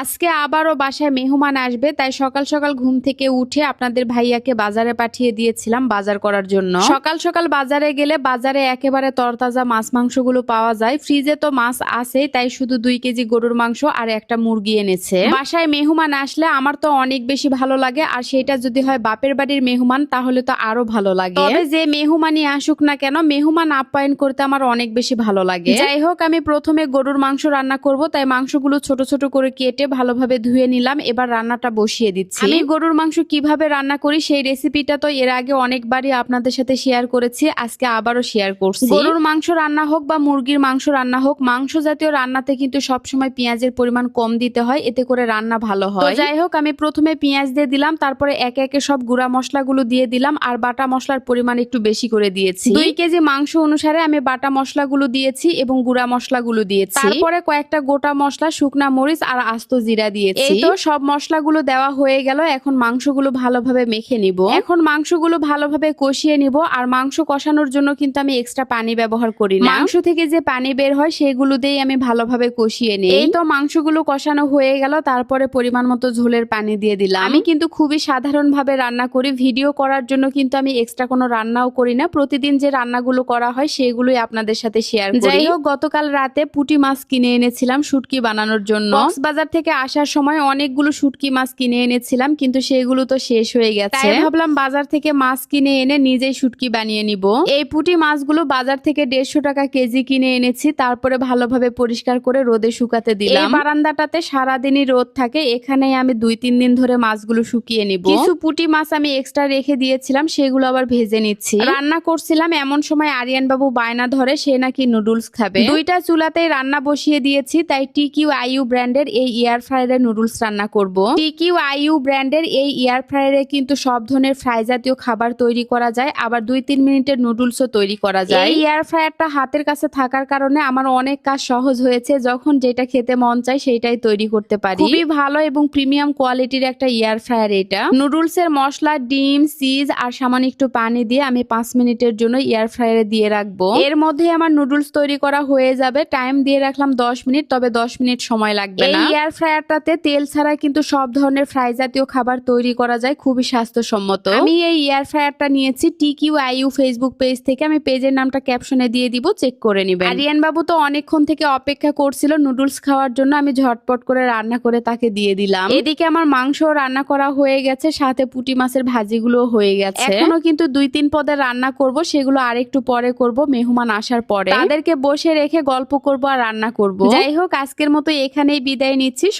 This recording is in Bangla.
আজকে আবারও বাসায় মেহমান আসবে, তাই সকাল সকাল ঘুম থেকে উঠে আপনাদের ভাইয়াকে বাজারে পাঠিয়ে দিয়েছিলাম বাজার করার জন্য। সকাল সকাল বাজারে গেলে বাজারে একেবারে তরতাজা মাছ মাংসগুলো পাওয়া যায়। ফ্রিজে তো মাছ আছেই, তাই শুধু দুই কেজি গরুর মাংস আর একটা মুরগি এনেছে। বাসায় মেহমান আসলে আমার তো অনেক বেশি ভালো লাগে, আর সেটা যদি হয় বাপের বাড়ির মেহমান, তাহলে তো আরও ভালো লাগে। তবে যে মেহমানই আসুক না কেন, মেহমান আপ্যায়ন করতে আমার অনেক বেশি ভালো লাগে। যাই হোক, আমি প্রথমে গরুর মাংস রান্না করব, তাই মাংসগুলো ছোট ছোট করে কেটে ভালোভাবে ধুয়ে নিলাম। এবার রান্নাটা বসিয়ে দিচ্ছি। আমি গরুর মাংস কীভাবে রান্না করি সেই রেসিপিটা তো এর আগে অনেকবারই আপনাদের সাথে শেয়ার করেছি আজকে আবারও শেয়ার করছি। গরুর মাংস রান্না হোক বা মুরগির মাংস রান্না হোক মাংস জাতীয় রান্নাতে কিন্তু সবসময় পেঁয়াজের পরিমাণ কম দিতে হয় এতে করে রান্না ভালো হয়। যাই হোক আমি প্রথমে পেঁয়াজ দিয়ে দিলাম তারপরে একে একে সব গুঁড়া মশলাগুলো দিয়ে দিলাম আর বাটা মশলার পরিমাণ একটু বেশি করে দিয়েছি। দুই কেজি মাংস অনুসারে আমি বাটা মশলাগুলো দিয়েছি এবং গুঁড়া মশলাগুলো দিয়েছি। তারপরে কয়েকটা গোটা মশলা শুকনা মরিচ আর আস্ত জিরা দিয়েছি। এই তো সব মশলাগুলো দেওয়া হয়ে গেল। এখন মাংসগুলো ভালোভাবে মেখে নিব। এখন মাংসগুলো ভালোভাবে কষিয়ে নিব। আর মাংস কষানোর জন্য কিন্তু আমি এক্সট্রা পানি ব্যবহার করি না। মাংস থেকে যে পানি বের হয় সেগুলো দিয়েই আমি ভালোভাবে কষিয়ে নিই। এই তো মাংসগুলো কষানো হয়ে গেল। তারপরে পরিমাণ মতো ঝোলের পানি দিয়ে দিলাম। আমি কিন্তু খুবই সাধারণ ভাবে রান্না করি। ভিডিও করার জন্য কিন্তু আমি এক্সট্রা কোনো রান্নাও করি না। প্রতিদিন যে রান্নাগুলো করা হয় সেগুলোই আপনাদের সাথে শেয়ার করি। যাই হোক গতকাল রাতে পুঁটি মাছ কিনে এনেছিলাম শুটকি বানানোর জন্য। বাজার থেকে আসার সময় অনেকগুলো শুটকি মাছ কিনে এনেছিলাম কিন্তু সেগুলো তো শেষ হয়ে গেছে। তাই ভাবলাম বাজার থেকে মাছ কিনে এনে নিজেই শুটকি বানিয়ে নিব। এই পুঁটি মাছগুলো বাজার থেকে দেড়শো টাকা কেজি কিনে এনেছি তারপরে ভালোভাবে পরিষ্কার করে রোদে শুকাতে দিলাম। বারান্দাটাতে সারাদিনই রোদ থাকে এখানে আমি দুই তিন দিন ধরে মাছগুলো শুকিয়ে নিব। কিছু পুঁটি মাছ আমি এক্সট্রা রেখে দিয়েছিলাম সেগুলো আবার ভেজে নিচ্ছি। রান্না করছিলাম এমন সময় আরিয়ান বাবু বায়না ধরে সে নাকি নুডলস খাবে। দুইটা চুলাতেই রান্না বসিয়ে দিয়েছি তাই টিকিউ আইউ ব্র্যান্ডের এই এয়ার ফ্রায়ারে নুডলস রান্না করব। টিকিউ আইইউ ব্র্যান্ডের এই এয়ার ফ্রায়ারে কিন্তু সব ধরনের ফ্রাই জাতীয় খাবার তৈরি করা যায়। আবার দুই তিন মিনিটের নুডলসও তৈরি করা যায়। এই এয়ার ফ্রায়ারটা হাতের কাছে থাকার কারণে আমার অনেক কাজ সহজ হয়েছে। যখন যেটা খেতে মন চায় সেটাই তৈরি করতে পারি। খুবই ভালো এবং প্রিমিয়াম কোয়ালিটির একটা এয়ার ফ্রায়ার এটা। নুডলস এর মশলা ডিম চিজ আর সামান্য একটু পানি দিয়ে আমি পাঁচ মিনিটের জন্য এয়ার ফ্রায়ারে দিয়ে রাখব। এর মধ্যে আমার নুডলস তৈরি করা হয়ে যাবে। টাইম দিয়ে রাখলাম দশ মিনিট তবে দশ মিনিট সময় লাগবে না। এয়ার ফ্রায়ারটাতে তেল ছাড়া কিন্তু সব ধরনের ফ্রাই জাতীয় খাবার তৈরি করা যায় খুবই স্বাস্থ্যসম্মত। আমি এই এয়ার ফ্রায়ারটা নিয়েছি টিকিউ আইইউ ফেসবুক পেজ থেকে। আমি পেজের নামটা ক্যাপশনে দিয়ে দিব চেক করে নিবেন। আরিয়ান বাবু তো অনেকক্ষণ থেকে অপেক্ষা করছিল নুডলস খাওয়ার জন্য আমি ঝটপট করে রান্না করে তাকে দিয়ে দিলাম। এদিকে আমার মাংস রান্না করা হয়ে গেছে সাথে পুঁটি মাছের ভাজিগুলো হয়ে গেছে। এখনও কিন্তু দুই তিন পদের রান্না করব সেগুলো আরেকটু পরে করব মেহমান আসার পরে। তাদেরকে বসে রেখে গল্প করব আর রান্না করব। যাই হোক আজকের মতো এখানেই বিদায় নিচ্ছি। সবাই